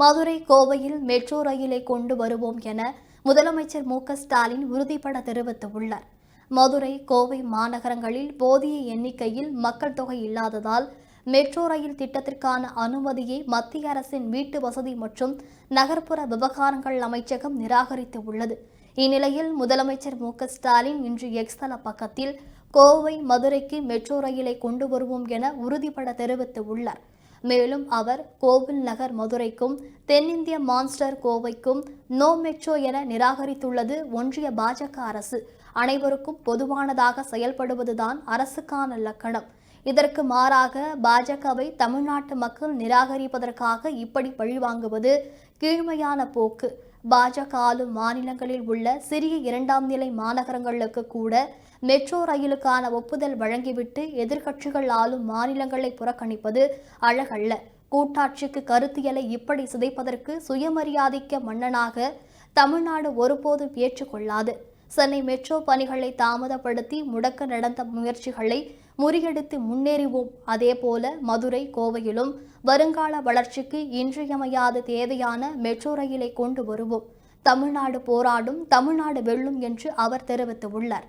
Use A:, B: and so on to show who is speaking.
A: மதுரை கோவையில் மெட்ரோ ரயிலை கொண்டு வருவோம் என முதலமைச்சர் மு க ஸ்டாலின் உறுதிபட தெரிவித்துள்ளார். மதுரை கோவை மாநகரங்களில் போதிய எண்ணிக்கையில் மக்கள் தொகை இல்லாததால் மெட்ரோ ரயில் திட்டத்திற்கான அனுமதியை மத்திய அரசின் வீட்டு வசதி மற்றும் நகர்ப்புற விவகாரங்கள் அமைச்சகம் நிராகரித்து உள்ளது இந்நிலையில் முதலமைச்சர் மு க ஸ்டாலின் இன்று எக்ஸ்தல பக்கத்தில் கோவை மதுரைக்கு மெட்ரோ ரயிலை கொண்டு வருவோம் என உறுதிபட தெரிவித்துள்ளார். மேலும் அவர் கோவில் நகர் மதுரைக்கும் தென்னிந்திய மான்ஸ்டர் கோவைக்கும் நோ மெட்ரோ என நிராகரித்துள்ளது ஒன்றிய பாஜக அரசு. அனைவருக்கும் பொதுவானதாக செயல்படுவதுதான் அரசுக்கான லக்கணம். இதற்கு மாறாக பாஜகவை தமிழ்நாட்டு மக்கள் நிராகரிப்பதற்காக இப்படி பழிவாங்குவது கீழ்மையான போக்கு. பாஜக ஆளும் மாநிலங்களில் உள்ள சிறிய இரண்டாம் நிலை மாநகரங்களுக்கு கூட மெட்ரோ ரயிலுக்கான ஒப்புதல் வழங்கிவிட்டு எதிர்க்கட்சிகள் ஆளும் மாநிலங்களை புறக்கணிப்பது அழகல்ல. கூட்டாட்சிக்கு கருத்தியலை இப்படி சிதைப்பதற்கு சுயமரியாதைக்க மன்னனாக தமிழ்நாடு ஒருபோதும் ஏற்றுக்கொள்ளாது. சென்னை மெட்ரோ பணிகளை தாமதப்படுத்தி முடக்க நடந்த முயற்சிகளை முறியடித்து முன்னேறிவோம். அதேபோல மதுரை கோவையிலும் வருங்கால வளர்ச்சிக்கு இன்றியமையாத தேவையான மெட்ரோ ரயிலை கொண்டு வருவோம். தமிழ்நாடு போராடும் தமிழ்நாடு வெல்லும் என்று அவர் தெரிவித்துள்ளார்.